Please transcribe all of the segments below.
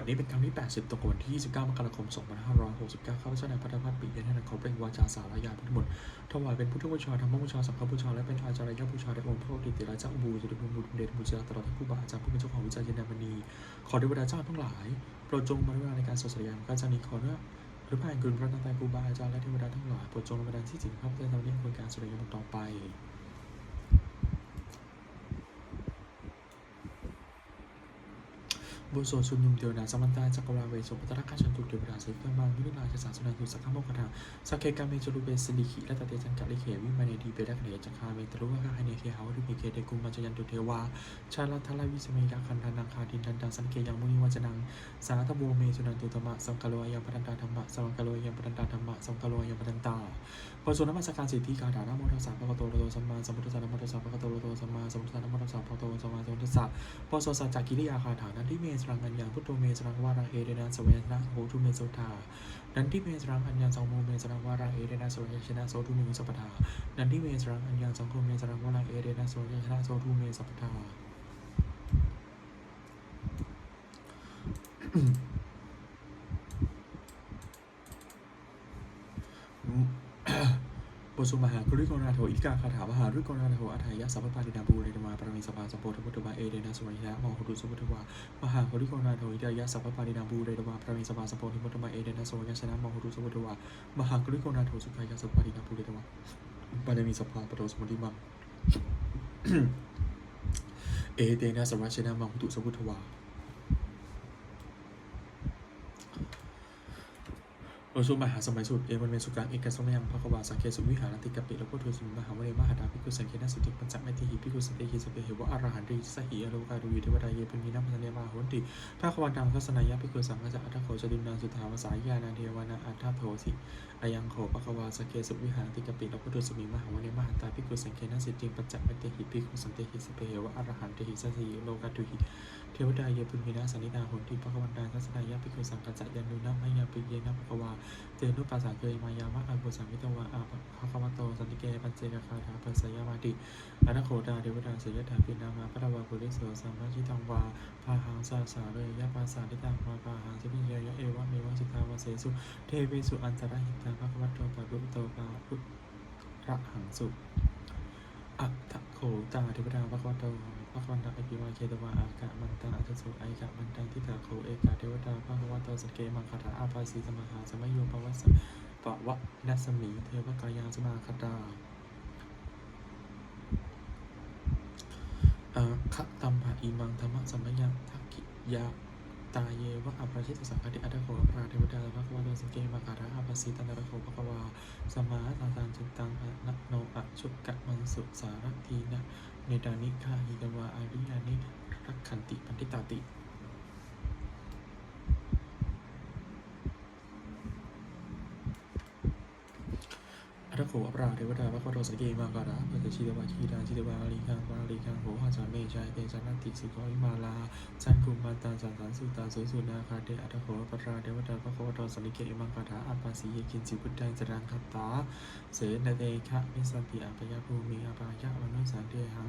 วันนี้เป็นครั้งที่ 80ตรงกับวันที่ 29 มกราคม 2569 ข้าพเจ้านายพัฒพัฒน์ปิยะนันขอเปล่งวาจาสารยาพุทธมนต์ถวายเป็นพุทธบูชาธรรมบูชาสังฆบูชาและเป็นอาจารยบูชาแด่องค์พระอุติราชาอุบูจุดบุญบุญเดชบุญเจริญตลอดทั้งครูบาอาจารย์ผู้เป็นเจ้าของวิจัยยนามณี ขอเทวดาเจ้าทั้งหลายโปรดจงมาด้วยในการสดสยามพระอาจารย์นี้ขอเนื้อหรือผ่านคุณพระนันตครูบาอาจารย์และเทวดาทั้งหลายโปรดจงมาดันที่สิ่งข้าพเจ้าทำนี้ควรการสดสยามต่อไป บุญโสชุมนุมเดียวนาสมันตาจักรวาลเวสุปตระกาชันตุเทวดาสิกามังวิรุณาจสารสุนันตุสักขโมคทาสักเคกาเมจรุเบสลิขิและตเตจันกะลิเขวิมาเนดีเปรักเนจักคาเมตรุวะคาไฮเนเคหาวริเมเคเดกุมัจยันตุเทวาชาลทัลลวิสเมยาคันธนาคาดินดันดังสันเกยังมุนิวัจนังสาธโบเมสุนันตุธรรมะสังกโลยังปันตาธรรมะสังกโลยังปันตาธรรมะสังกโลยังปันตาปสุนนมัสการสิทธิคาถานะโมทัสสะภะคะวะโตอะรโตสัมมาสัมพุทธัสสะนะโมทัสสะภะคะวะโตอะรโตสัมมาสัมพุทธัสสะนะโมทัสสะภะคะวะโตสัมมาสัมพุทธัสสะปโสสัจจกิริยาคาถานันทิเมสรังอัญญาพุทโธเมสรังวาราเอเดนะสเวนะโหทุเมโสธานันทิเมสรังอัญญาสังโมเมสรังวาราเอเดนะสเวชนะโสทุเมสัพทานันทิเมสรังอัญญาสังโฆเมสรังวาราเอเดนะสเวชนะโสทุเมสัพทา ปุ สุมหากริโกนาโถอิกาคาถามหาริโกนาโถอัฏฐายะสัพพปาตินาบูเรนมาปรมิสภาสมโพธิพุทวาเอเดนะสมัยยะมโหตุสุพุทวามหากริโกนาโถอิดายะสัพพปาตินาบูเรนมาปรมิสภาสมโพธิพุทวาเอเดนะสมัยยะชนะมโหตุสุพุทวามหากริโกนาโถสุขายะสัพพปาตินาบูเรนมาปรมิสภาปโตสมุทิมังเอเดนะสมัยชนะมโหตุสุพุทวา โอชุมหาสมัยสุดเอวันเมสุกังเอกสมยังพระกวาสังเกสุวิหารติกะปิแล้วก็ทุสุมหาวเรมหาดาภิ กุสังเกนะสุติปัญจไมติหิภิกุสเตหิสเปเหวะอรหันติสหิอโลกาดูยเทวดาเยปุญินัมพันเนมาโหนติพระกวันดังทัศนายะภิกุสังฆจะอัตโขจดินนาสุทาวสายานาเทวานาอัตถโทสิอายังโขปะกวาสเกสุวิหารติกปิแล้วก็ทุสุมิมหาวเรมหาดาภิกุสังเกนะสิติปัญจไมติหิภิกุสันเตหิสเปเหวะอรหันติหิสหิอโลกาดูยเทวดาเยปุญญินาสันนินาโหนติภะควันตาทัศนายะภิกุสังกัจจยันนุนะมายาปิเยนะภะควาเตนุปัสสะเกยมายามะอาบุสังมิตวะอาภะควะโตสันติเกปัญเจกคาถาปัสสยามาติอนาโคดาเทวดาเสยถาปินามาพระวาภุริโสสัมมาชิตังวาพาหังสาสาเรยยะปัสสาทิตังวาพาหังสิพิเยยะเอวะเมวะสิทาวะเสสุ เทวิสุอันตรหิตังภะคะวะโตปะรุโตปะพุทระหังสุอัตถโขตาเทวดาพระคัมโตพระคัมภีร์อภิวาเชตวาอากะมันตาอัจโสไอกะมันตังทิฏฐาโขเอกะเทวดาพระคัมโตสเกมังคาถาอาภาสีสมหาสมัยโยปวัสสะปะวะนัสมีเทวกายาสมาคตา อาคะตัมภะอิมังธรรมะสมัยยังทักขิยาตาเยวะอภราชิตสังฆติอัตโขอภราเทวดาพระคัมโดสเกมังคาราอภิสีตันตระโขภควาสมาตาตานจิตตังอะนะโนอะชุกกะมังสุสารทีนะเนดานิคาหิกวาอาริยานิรักขันติปันติตาติ อัตโขอปราเทวดาพระโคโตสเกมาการะปัจจิตวาคีดาจิตวาลีคังวาลีคังโหหาจาเมชายเตจันนติสุขวิมาลาจันกุมมันตาจันสันสุตาสุสุนาคาเตอัตโขอปราเทวดาพระโคโตสเกมังคาถาอาปาสีเยกินจิพุทธังจรังคัตตาเสนเตคะมิสันติอัปยภูมิอัปายะมนุสันเทหัง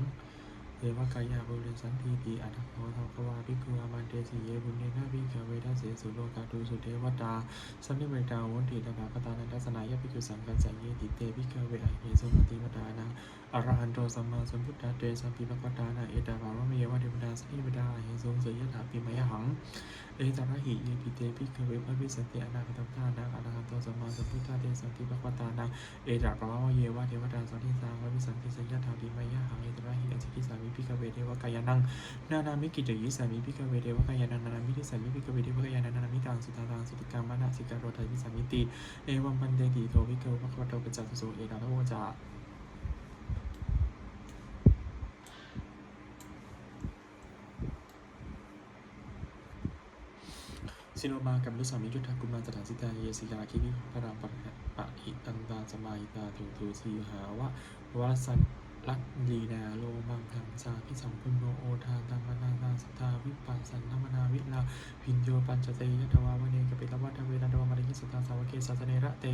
เทวกายาบุเรสันติติอัตโขทภวาภิกขุอามัน เตสิเยบุญเนนะภิกขเวทัสเสสุโลกาตุสุเทวตาสันนิเวตาวันติตถาคตานันทสนายะภิกขุสังกัจจเยติเตภิกขเวไอเหสุมติมตานังอรหันโตสัมมาสัมพุทธะเตสัมปิปะกตานาเอตาภาวะเมวะเทวดาสันนิเวตาเหสุงเสยถาปิมยหังเอตระหิเยปิเตภิกขเวพระวิสัติอนาคตัมตานังอรหันโตสัมมาสัมพุทธะเตสัมปิปะกตานังเอตระปะวะเยวะเทวดาสันติสาวิสันติสัญญาธาปิมยหังเอตระหิอจิกิสามิภิกขเวเทวกายนังนานามิกิจยิสามิพิกเวเทวกายานันนานามิทิสามิพิกเวเทวกายานันนานามิตังสุตตังสุติกรรมนาสิการโรทายิสามิติเอวัมปันเตติโทวิกเวภควโตปัจจสุเอตาโทจาสิโนมากัมลุสามิยุทธกุมารสถานสิตาเยสิกาคิวิพระรามปะปะหิตันตาสมาหิตาถุทุสีหาวะวรสันลัก ลีนาโลมังคังสาพิสัมพุนโนโอทานธรรมนานาสทาวิปัสสันนมนาวิลาพินโยปัญจเตยทวาวเนกปิลวัฏเวนันโดมริยสตาสาวเกสัสเนระเต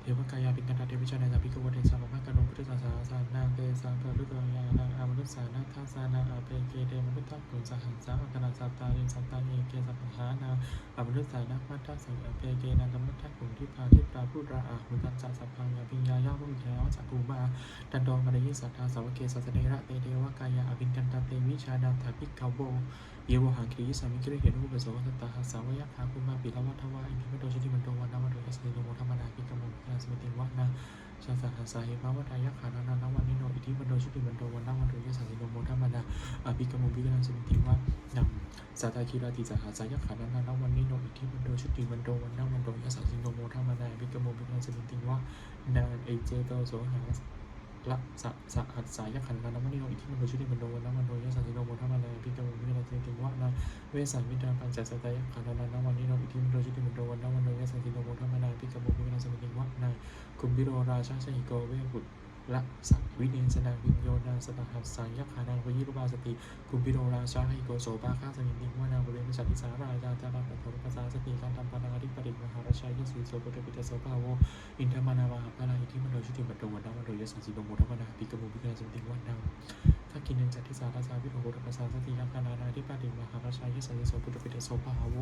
เทวกายาปิกันตาเทวิชานาสาภิกวเดชะมะมะกะโนพุทธศาสนาสานาเกสังเกลุตยานาอามนุสสานาทัสสานาอเปเกเดมนุตตะกุสหัสสะอัคนาสัตตาริสัตตาเอเกสัพพานาอามนุสสานาพัทธสังอเปเกนากัมมัตถะกุทิพาทิปราพุราอาหุตัสสะสัพพังยาปิญญายาว ภูมาตันดองมารยิสัทธาสาวเกสัสเนระเตเดวกายาอภินกันตาเตวิชานาถาภิกขวโวเยวหังคริสามิคิริเหตุอุปสมสัตตาหัสาวยักขาคุมาปิละวัฏวะอินทิมโดชิติมันโดวันนาวันโดยัสสิโนโมธรรมนาภิกขมุนาสมิติวะนาชาสหัสสาเหภาวะทายักขานานานวันนิโนอิทิมันโดชิติมันโดวันนาวันโดยัสสิโนโมธรรมนาอภิกขมุภิกนาสมิติวะนำสัตตาคิราติสหัสายักขานานานวันนิโนอิทิมันโดชิติมันโดวันนาวันโดยัสสิโนโมธรรมนาอภิกขมุภิกนาสมิติวะ นางเอเจโตโสหังละสะสะหัสสายักขันนานาวันนิโนอิทิมโนชุติมโนวนนาวันโดยันติโนโมธรรมนาอภิจารณาเจติวะนาเวสันมิตาปัญจสัตยขันานาวันนี้เราอิทิมโนชุติมโนวนนาวันโดยสันติโนโมธรรมนาพิจารณาสมิติวะนาคุมพิโรราชาชหิโกเวบุตร ละสักวิเนสนาวิญโยนาสตาหัสสายักขานาวิยุบาสติคุมพิโรราชาหิโกโสปาข้าสมิติวานาบริเวณสัติสาราจาจาราปัตถภาษาสติการทำปานาธิปริมหาราชายสีโสปตปิตโสภาโวอินทมานาวาหาพระอิทิมโดชิติมุโดวันนาวันโดยสันติโมธรรมนาพิกบุพิกนาสมิติวันาถ้ากินเนจัตติสาราชาวิโรโหรภาษาสติยักนานาธิปติมหาราชายสัยโสปตปิเตโสภาโว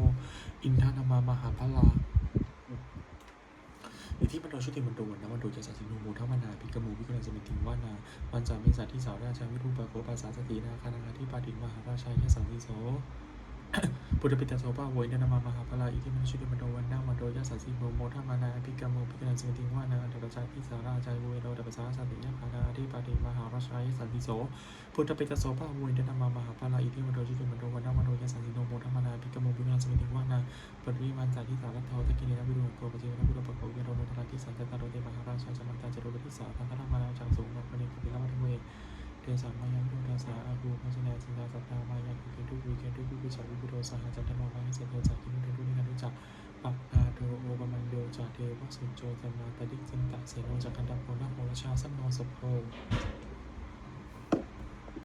อินทานามามหาพลา อิทธิมันโดชุติมันโดวันนะวันโดจะสัสิโนโมทัมนาพิกมูพิกนันสมิติวานาวันจามิสัตที่สาวราชาวิรูปะโกภาษาสตินาคานาธิปติมหาราชายะสังสิโสพุทธปิตาโสภาโวยนามามหาพลาอิทธิมันชุติมันโดวันนาวันโดยสัสสิโนโมทัมนาพิกมูพิกนันสมิติวานาอันตรชาที่สาราชายเวโรตภาษาสติยาคานาธิปาติมหาราชายสังสิโสพุทธปิตาโสภาโวยนามามหาพลาอิทธิมันโดชุติมันโดวันนาวันโดยสัสสิโนโมทัมนาพิกมูพิกนันสมิติวานาปริ ที่สารัตเทตะกินีนวิรุณโกปจิวนวิรุณปะโกวิโรโนทราทิสันตตาโรเดมหาราชาสมันตาจโรปทิสาพันธนามานาจังสูงนักปณิปฏิลาวัฒเวเทสามายังดุทัสาอาภูพัชนาสินดาสัตตามายังเกตุวิเกตุวิปิจาวิปุโรสหจันทโนมาหิเสโทจากกินุเทตุนินานุจักปัปนาโดโอปมังโยจาเทวสุโจจันนาตดิจินตะเสโนจักกันตะโพนะโหรชาสันโนสโพ